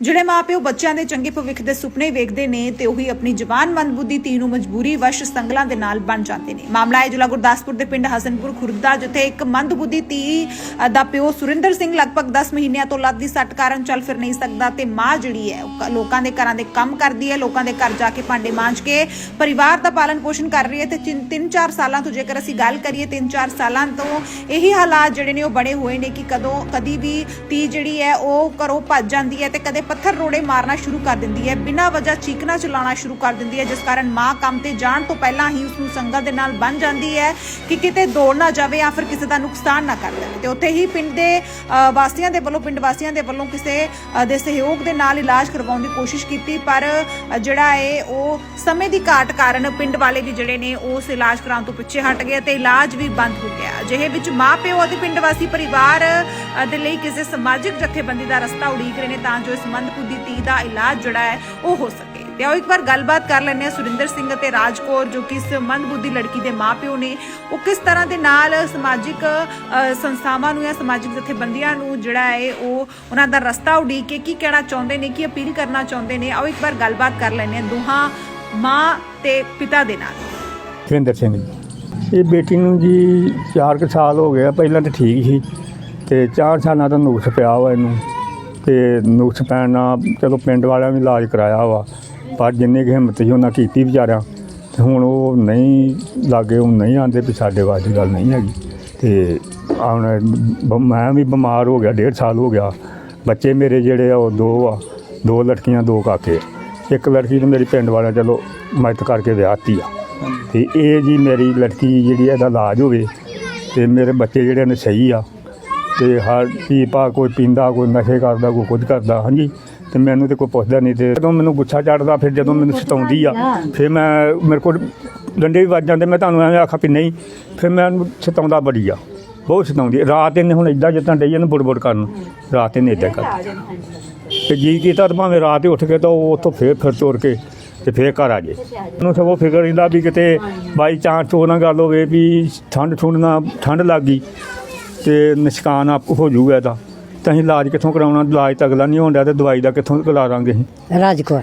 ਜਿਹੜੇ ਮਾਪਿਓ ਬੱਚਿਆਂ ਦੇ ਚੰਗੇ ਭਵਿੱਖ ਦੇ ਸੁਪਨੇ ਵੇਖਦੇ ਨੇ ਤੇ ਉਹੀ ਆਪਣੀ ਜਵਾਨ ਮੰਦਬੁੱਧੀ ਧੀ ਨੂੰ ਮਜਬੂਰੀ ਵਸ਼ ਸੰਗਲਾਂ ਦੇ ਨਾਲ ਬਣ ਜਾਂਦੇ ਨੇ। ਮਾਮਲਾ ਹੈ ਜ਼ਿਲ੍ਹਾ ਗੁਰਦਾਸਪੁਰ ਦੇ ਪਿੰਡ ਹਸਨਪੁਰ ਖੁਰਦ, ਜਿੱਥੇ ਇੱਕ ਮੰਦਬੁੱਧੀ ਧੀ ਦਾ ਪਿਓ ਸੁਰਿੰਦਰ ਸਿੰਘ ਲਗਭਗ 10 ਮਹੀਨਿਆਂ ਤੋਂ ਲੱਤ ਦੀ ਸੱਟ ਕਾਰਨ ਚੱਲ ਫਿਰ ਨਹੀਂ ਸਕਦਾ ਤੇ ਮਾਂ ਜਿਹੜੀ ਹੈ ਲੋਕਾਂ ਦੇ ਘਰਾਂ ਦੇ ਕੰਮ ਕਰਦੀ ਹੈ, ਲੋਕਾਂ ਦੇ ਘਰ ਜਾ ਕੇ ਭਾਂਡੇ ਮਾਂਜ ਕੇ ਪਰਿਵਾਰ ਦਾ ਪਾਲਣ ਪੋਸ਼ਣ ਕਰ ਰਹੀ ਹੈ ਤੇ 3-4 ਸਾਲਾਂ ਤੋਂ ਜੇਕਰ ਅਸੀਂ ਗੱਲ ਕਰੀਏ 3-4 ਸਾਲਾਂ ਤੋਂ ਇਹੀ ਹਾਲਾਤ ਜਿਹੜੇ ਨੇ ਉਹ ਬਣੇ ਹੋਏ ਨੇ ਕਿ ਕਦੋਂ ਕਦੀ ਵੀ ਧੀ ਜਿਹੜੀ ਹੈ, ਉਹ ਘਰੋਂ ਭੱਜ ਜਾਂਦੀ ਹੈ ਤੇ ਕਦੇ ਪੱਥਰ ਰੋੜੇ ਮਾਰਨਾ ਸ਼ੁਰੂ ਕਰ ਦਿੰਦੀ ਹੈ, ਬਿਨਾਂ ਵਜ੍ਹਾ ਚੀਕਣਾ ਚਲਾਉਣਾ ਸ਼ੁਰੂ ਕਰ ਦਿੰਦੀ ਹੈ, ਜਿਸ ਕਾਰਨ ਮਾਂ ਕੰਮ ਤੇ ਜਾਣ ਤੋਂ ਪਹਿਲਾਂ ਹੀ ਉਸ ਨੂੰ ਸੰਗਤ ਦੇ ਨਾਲ ਬਣ ਜਾਂਦੀ ਹੈ ਕਿ ਕਿਤੇ ਦੌੜ ਨਾ ਜਾਵੇ ਜਾਂ ਫਿਰ ਕਿਸੇ ਦਾ ਨੁਕਸਾਨ ਨਾ ਕਰ ਦੇਵੇ। ਤੇ ਉੱਥੇ ਹੀ ਪਿੰਡ ਦੇ ਵਾਸੀਆਂ ਦੇ ਵੱਲੋਂ, ਪਿੰਡ ਵਾਸੀਆਂ ਦੇ ਵੱਲੋਂ ਕਿਸੇ ਦੇ ਸਹਿਯੋਗ ਦੇ ਨਾਲ ਇਲਾਜ ਕਰਵਾਉਣ ਦੀ ਕੋਸ਼ਿਸ਼ ਕੀਤੀ, ਪਰ ਜਿਹੜਾ ਹੈ ਉਹ ਸਮੇਂ ਦੀ ਘਾਟ ਕਾਰਨ ਪਿੰਡ ਵਾਲੇ ਵੀ ਜਿਹੜੇ ਨੇ, ਉਸ ਇਲਾਜ ਕਰਾਉਣ ਤੋਂ ਪਿੱਛੇ ਹਟ ਗਏ ਤੇ ਇਲਾਜ ਵੀ ਬੰਦ ਹੋ ਗਿਆ। ਅਜਿਹੇ ਵਿੱਚ ਮਾਪਿਓ ਅਤੇ ਪਿੰਡ ਵਾਸੀ ਪਰਿਵਾਰ ਦੇ ਲਈ ਕਿਸੇ ਸਮਾਜਿਕ ਜਥੇਬੰਦੀ ਦਾ ਰਸਤਾ ਉਡੀਕ ਰਹੇ ਨੇ ਤਾਂ ਜੋ ਇਸ ਮੰਦਬੁੱਧੀ ਧੀ ਦਾ ਇਲਾਜ ਜਿਹੜਾ ਹੈ ਉਹ ਹੋ ਸਕੇ। ਤੇ ਆਓ ਇੱਕ ਵਾਰ ਗੱਲਬਾਤ ਕਰ ਲੈਂਦੇ ਹਾਂ ਸੁਰਿੰਦਰ ਸਿੰਘ ਅਤੇ ਰਾਜਕੌਰ ਜੋ ਕਿ ਇਸ ਮੰਦਬੁੱਧੀ ਲੜਕੀ ਦੇ ਮਾਪਿਓ ਨੇ। ਉਹ ਕਿਸ ਤਰ੍ਹਾਂ ਦੇ ਨਾਲ ਸਮਾਜਿਕ ਸੰਸਥਾਵਾਂ ਨੂੰ ਜਾਂ ਸਮਾਜਿਕ ਜਥੇਬੰਦੀਆਂ ਨੂੰ ਜਿਹੜਾ ਹੈ ਉਹ ਉਹਨਾਂ ਦਾ ਰਸਤਾ ਉਡੀਕ ਕੇ ਕੀ ਕਹਿਣਾ ਚਾਹੁੰਦੇ ਨੇ ਕੀ ਅਪੀਲ ਕਰਨਾ ਚਾਹੁੰਦੇ ਨੇ? ਆਓ ਇੱਕ ਵਾਰ ਗੱਲਬਾਤ ਕਰ ਲੈਂਦੇ ਹਾਂ ਦੋਹਾਂ ਮਾਂ ਤੇ ਪਿਤਾ ਦੇ ਨਾਲ। ਸੁਰਿੰਦਰ ਸਿੰਘ ਜੀ। ਇਹ ਬੇਟੀ ਨੂੰ ਜੀ 4 ਸਾਲ ਹੋ ਗਏ ਆ ਪਹਿਲਾਂ ਤਾਂ ਠੀਕ ਸੀ ਤੇ 4 ਸਾਲਾਂ ਤੋਂ ਨੁਕਸ ਪਿਆ ਵਾ ਇਹਨੂੰ। ਤੇ ਨੁਕਸ ਪੈਣ ਨਾਲ ਚਲੋ ਪਿੰਡ ਵਾਲਿਆਂ ਵੀ ਇਲਾਜ ਕਰਾਇਆ ਵਾ, ਪਰ ਜਿੰਨੀ ਕੁ ਹਿੰਮਤ ਸੀ ਉਹਨਾਂ ਕੀਤੀ ਵਿਚਾਰਿਆਂ, ਤੇ ਹੁਣ ਉਹ ਨਹੀਂ ਲਾਗੇ, ਉਹ ਨਹੀਂ ਆਂਦੇ ਵੀ ਸਾਡੇ ਵਾਸਤੇ ਗੱਲ ਨਹੀਂ ਹੈਗੀ। ਤੇ ਹੁਣ ਮੈਂ ਵੀ ਬਿਮਾਰ ਹੋ ਗਿਆ 1.5 ਸਾਲ ਹੋ ਗਿਆ। ਬੱਚੇ ਮੇਰੇ ਜਿਹੜੇ ਆ, ਉਹ ਦੋ ਆ, ਦੋ ਲੜਕੀਆਂ, ਦੋ ਕਾਕੇ। ਆ। ਇੱਕ ਲੜਕੀ ਨੂੰ ਮੇਰੀ ਪਿੰਡ ਵਾਲਿਆਂ ਚਲੋ ਮਦਦ ਕਰਕੇ ਵਿਆਹਤੀ ਆ। ਤੇ ਇਹ ਜੀ ਮੇਰੀ ਲੜਕੀ ਜਿਹੜੀ ਇਹਦਾ ਇਲਾਜ ਹੋਵੇ, ਤੇ ਮੇਰੇ ਬੱਚੇ ਜਿਹੜੇ ਨੇ ਸਹੀ ਆ। ਤੇ ਹਰ ਪੀ ਪਾ ਕੋਈ ਪੀਂਦਾ ਕੋਈ ਨਸ਼ੇ ਕਰਦਾ ਕੋਈ ਕੁਝ ਕਰਦਾ ਹਾਂਜੀ। ਤੇ ਮੈਨੂੰ ਤੇ ਕੋਈ ਪੁੱਛਦਾ ਨਹੀਂ ਤੇ ਜਦੋਂ ਮੈਨੂੰ ਗੁੱਸਾ ਚੜਦਾ ਫਿਰ ਜਦੋਂ ਮੈਨੂੰ ਸਤਾਉਂਦੀ ਆ ਫਿਰ ਮੈਂ ਮੇਰੇ ਕੋਲ ਡੰਡੇ ਵੀ ਵੱਜ ਜਾਂਦੇ ਮੈਂ ਤੁਹਾਨੂੰ ਐਵੇਂ ਆਖਾਂ ਵੀ ਨਹੀਂ ਫਿਰ ਮੈਂ ਸਤਾਉਂਦਾ ਬੜੀ ਆ ਬਹੁਤ ਸਤਾਉਂਦੀ। ਰਾਤ ਇਹਨੇ ਹੁਣ ਇਦਾਂ ਜਿੱਦਾਂ ਡਈ ਇਹਨੂੰ ਬੁੜਬੁੜ ਕਰਨ ਰਾਤ ਇਹਨੇ ਇਦਾਂ ਕਰ ਤੇ ਜੀ ਕੀਤਾ ਤਾਂ ਭਾਵੇਂ ਰਾਤ ਹੀ ਉੱਠ ਕੇ ਤਾਂ ਉਹ ਉੱਥੋਂ ਫੇਰ ਫਿਰ ਤੁਰ ਕੇ ਤੇ ਫੇਰ ਘਰ ਆ ਜੇ ਉਹਨੂੰ ਸਗੋਂ ਫਿਕਰ ਰਹਿੰਦਾ ਵੀ ਕਿਤੇ ਬਾਈ ਚਾਂਸ ਉਹ ਨਾ ਗੱਲ ਹੋਵੇ ਵੀ ਠੰਡ ਠੁੰਡ ਨਾ ਠੰਡ ਲੱਗ ਗਈ ਤੇ ਨਿਸ਼ਕਾਨ ਆਪ ਹੋ ਜੂਗਾ ਇਹਦਾ। ਤਾਂ ਅਸੀਂ ਇਲਾਜ ਕਿੱਥੋਂ ਕਰਾਉਣਾ? ਇਲਾਜ ਤਾਂ ਅਗਲਾ ਨਹੀਂ ਹੁੰਦਾ ਤੇ ਦਵਾਈ ਦਾ ਕਿੱਥੋਂ ਕਰਾ ਦਾਂਗੇ ਅਸੀਂ? ਰਾਜਕੌਰ।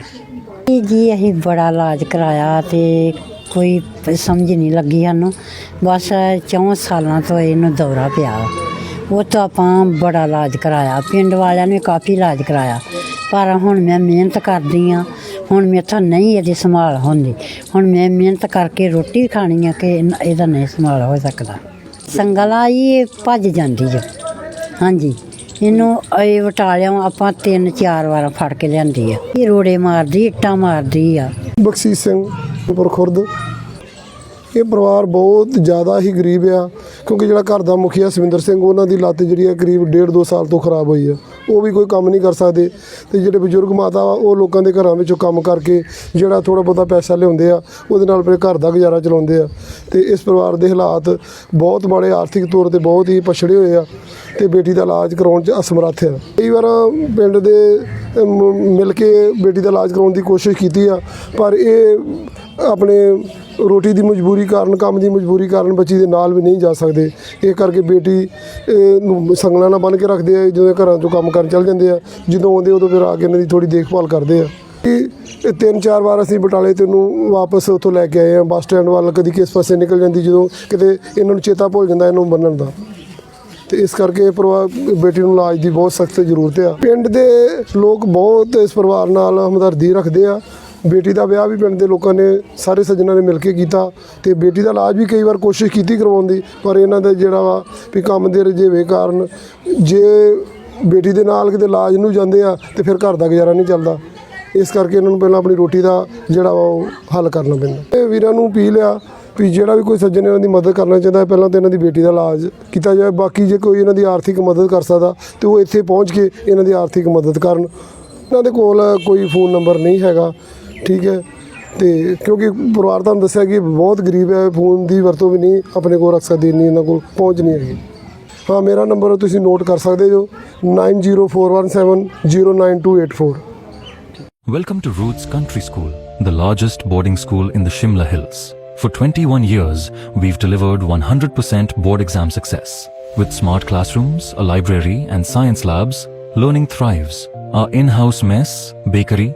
ਜੀ ਜੀ, ਅਸੀਂ ਬੜਾ ਇਲਾਜ ਕਰਾਇਆ ਤੇ ਕੋਈ ਸਮਝ ਨਹੀਂ ਲੱਗੀ ਸਾਨੂੰ। ਬਸ 4 ਸਾਲਾਂ ਤੋਂ ਇਹਨੂੰ ਦੌਰਾ ਪਿਆ। ਵਾ। ਉਹ ਤੋਂ ਆਪਾਂ ਬੜਾ ਇਲਾਜ ਕਰਾਇਆ। ਪਿੰਡ ਵਾਲਿਆਂ ਨੇ ਕਾਫੀ ਇਲਾਜ ਕਰਾਇਆ। ਪਰ ਹੁਣ ਮੈਂ ਮਿਹਨਤ ਕਰਦੀ ਆ ਹੁਣ ਮੇਥੋਂ ਨਹੀਂ ਇਹਦੀ ਸੰਭਾਲ ਹੁੰਦੀ। ਹੁਣ ਮੈਂ ਮਿਹਨਤ ਕਰਕੇ ਰੋਟੀ ਖਾਣੀ ਆ ਕਿ ਇਹਦਾ ਨਹੀਂ ਸੰਭਾਲ ਹੋ ਸਕਦਾ। ਸੰਗਲਾ ਇਹ ਭੱਜ ਜਾਂਦੀ ਜੋ ਹਾਂਜੀ। ਇਹਨੂੰ ਇਹ ਵਟਾਲਿਆਂ ਆਪਾਂ ਤਿੰਨ ਚਾਰ ਵਾਰ ਫੜ ਕੇ ਲਿਆਂਦੀ ਆ। ਇਹ ਰੋੜੇ ਮਾਰਦੀ, ਇੱਟਾਂ ਮਾਰਦੀ ਆ। ਬਖਸ਼ੀਸ਼ ਸਿੰਘ ਉਪਰ ਖੁਰਦ। ਇਹ ਪਰਿਵਾਰ ਬਹੁਤ ਜ਼ਿਆਦਾ ਹੀ ਗਰੀਬ ਆ, ਕਿਉਂਕਿ ਜਿਹੜਾ ਘਰ ਦਾ ਮੁਖੀਆ ਸਵਿੰਦਰ ਸਿੰਘ, ਉਹਨਾਂ ਦੀ ਲੱਤ ਜਿਹੜੀ ਆ ਕਰੀਬ 1.5 2 ਸਾਲ ਤੋਂ ਖਰਾਬ ਹੋਈ ਆ। ਉਹ ਵੀ ਕੋਈ ਕੰਮ ਨਹੀਂ ਕਰ ਸਕਦੇ। ਤੇ ਜਿਹੜੇ ਬਜ਼ੁਰਗ ਮਾਤਾ ਵਾ, ਉਹ ਲੋਕਾਂ ਦੇ ਘਰਾਂ ਵਿੱਚੋਂ ਕੰਮ ਕਰਕੇ ਜਿਹੜਾ ਥੋੜਾ ਬਹੁਤਾ ਪੈਸਾ ਲਿਆਉਂਦੇ ਆ, ਉਹਦੇ ਨਾਲ ਆਪਣੇ ਘਰ ਦਾ ਗੁਜ਼ਾਰਾ ਚਲਾਉਂਦੇ ਆ। ਤੇ ਇਸ ਪਰਿਵਾਰ ਦੇ ਹਾਲਾਤ ਬਹੁਤ ਮਾੜੇ ਆਰਥਿਕ ਤੌਰ ਤੇ ਬਹੁਤ ਹੀ ਪਛੜੇ ਹੋਏ ਆ ਤੇ ਬੇਟੀ ਦਾ ਇਲਾਜ ਕਰਾਉਣ 'ਚ ਅਸਮਰੱਥ ਆ। ਕਈ ਵਾਰ ਪਿੰਡ ਦੇ ਮਿਲ ਕੇ ਬੇਟੀ ਦਾ ਇਲਾਜ ਕਰਾਉਣ ਦੀ ਕੋਸ਼ਿਸ਼ ਕੀਤੀ ਆ, ਪਰ ਇਹ ਆਪਣੇ ਰੋਟੀ ਦੀ ਮਜਬੂਰੀ ਕਾਰਨ ਕੰਮ ਦੀ ਮਜਬੂਰੀ ਕਾਰਨ ਬੱਚੀ ਦੇ ਨਾਲ ਵੀ ਨਹੀਂ ਜਾ ਸਕਦੇ। ਇਹ ਕਰਕੇ ਬੇਟੀ ਅਹ, ਨੂੰ ਸੰਗਲਾਂ ਨਾਲ ਬੰਨ੍ਹ ਕੇ ਰੱਖਦੇ ਆ ਜਦੋਂ ਘਰਾਂ ਤੋਂ ਕੰਮ ਕਰਨ ਚੱਲ ਜਾਂਦੇ ਆ। ਜਦੋਂ ਆਉਂਦੇ ਉਦੋਂ ਫਿਰ ਆ ਕੇ ਇਹਨਾਂ ਦੀ ਥੋੜੀ ਦੇਖਭਾਲ ਕਰਦੇ ਆ। ਕਿ ਇਹ ਤਿੰਨ ਚਾਰ ਵਾਰ ਅਸੀਂ ਬਟਾਲੇ ਤੇ ਨੂੰ ਵਾਪਸ ਉੱਥੋਂ ਲੈ ਕੇ ਆਏ ਆ। ਬੱਸ ਸਟੈਂਡ ਵੱਲ ਕਦੀ ਕਿਸ ਪਾਸੇ ਨਿਕਲ ਜਾਂਦੀ ਜਦੋਂ ਕਿਤੇ ਇਹਨਾਂ ਨੂੰ ਚੇਤਾ ਭੁੱਲ ਜਾਂਦਾ ਇਹਨੂੰ ਬੰਨਣ ਦਾ। ਤੇ ਇਸ ਕਰਕੇ ਪਰਿਵਾਰ ਬੇਟੀ ਨੂੰ ਇਲਾਜ ਦੀ ਬਹੁਤ ਸਖਤ ਜ਼ਰੂਰਤ ਆ। ਪਿੰਡ ਦੇ ਲੋਕ ਬਹੁਤ ਇਸ ਪਰਿਵਾਰ ਨਾਲ ਹਮਦਰਦੀ ਰੱਖਦੇ ਆ। ਬੇਟੀ ਦਾ ਵਿਆਹ ਵੀ ਪਿੰਡ ਦੇ ਲੋਕਾਂ ਨੇ, ਸਾਰੇ ਸੱਜਣਾਂ ਨੇ ਮਿਲ ਕੇ ਕੀਤਾ ਤੇ ਬੇਟੀ ਦਾ ਇਲਾਜ ਵੀ ਕਈ ਵਾਰ ਕੋਸ਼ਿਸ਼ ਕੀਤੀ ਕਰਵਾਉਣ ਦੀ, ਪਰ ਇਹਨਾਂ ਦਾ ਜਿਹੜਾ ਵਾ ਵੀ ਕੰਮ ਦੇ ਰਜੇਵੇ ਕਾਰਨ ਜੇ ਬੇਟੀ ਦੇ ਨਾਲ ਕਿਤੇ ਇਲਾਜ ਨੂੰ ਜਾਂਦੇ ਆ, ਤੇ ਫਿਰ ਘਰ ਦਾ ਗੁਜ਼ਾਰਾ ਨਹੀਂ ਚੱਲਦਾ। ਇਸ ਕਰਕੇ ਇਹਨਾਂ ਨੂੰ ਪਹਿਲਾਂ ਆਪਣੀ ਰੋਟੀ ਦਾ ਜਿਹੜਾ ਵਾ ਉਹ ਹੱਲ ਕਰਨਾ ਪੈਂਦਾ। ਇਹ ਵੀਰਾਂ ਨੂੰ ਅਪੀਲ ਆ ਵੀ ਜਿਹੜਾ ਵੀ ਕੋਈ ਸੱਜਣ ਇਹਨਾਂ ਦੀ ਮਦਦ ਕਰਨਾ ਚਾਹੁੰਦਾ ਹੈ ਪਹਿਲਾਂ ਤਾਂ ਇਹਨਾਂ ਦੀ ਬੇਟੀ ਦਾ ਇਲਾਜ ਕੀਤਾ ਜਾਵੇ। ਬਾਕੀ ਜੇ ਕੋਈ ਇਹਨਾਂ ਦੀ ਆਰਥਿਕ ਮਦਦ ਕਰ ਸਕਦਾ, ਤੇ ਉਹ ਇੱਥੇ ਪਹੁੰਚ ਕੇ ਇਹਨਾਂ ਦੀ ਆਰਥਿਕ ਮਦਦ ਕਰਨ। ਇਹਨਾਂ ਦੇ ਕੋਲ ਕੋਈ ਫੋਨ ਨੰਬਰ ਨਹੀਂ ਹੈਗਾ। ਠੀਕ ਹੈ ਤੇ ਕਿਉਂਕਿ ਪਰਿਵਾਰ ਤੁਹਾਨੂੰ ਦੱਸਿਆ ਕਿ ਬਹੁਤ ਗਰੀਬ ਹੈ ਫੋਨ ਦੀ ਵਰਤੋਂ ਵੀ ਨਹੀਂ ਆਪਣੇ ਕੋਲ ਰੱਖ ਸਕਦੇ ਨਹੀਂ ਇਹਨਾਂ ਕੋਲ ਪਹੁੰਚ ਨਹੀਂ ਹੈਗੀ ਹਾਂ ਮੇਰਾ ਨੰਬਰ ਤੁਸੀਂ ਨੋਟ ਕਰ ਸਕਦੇ ਜੋ 9041709284 Welcome to Roots Country School, the largest boarding school in the Shimla Hills. For 21 years, we've delivered 100% board exam success. With smart classrooms, a library, and science labs, learning thrives. Our in house mess, bakery,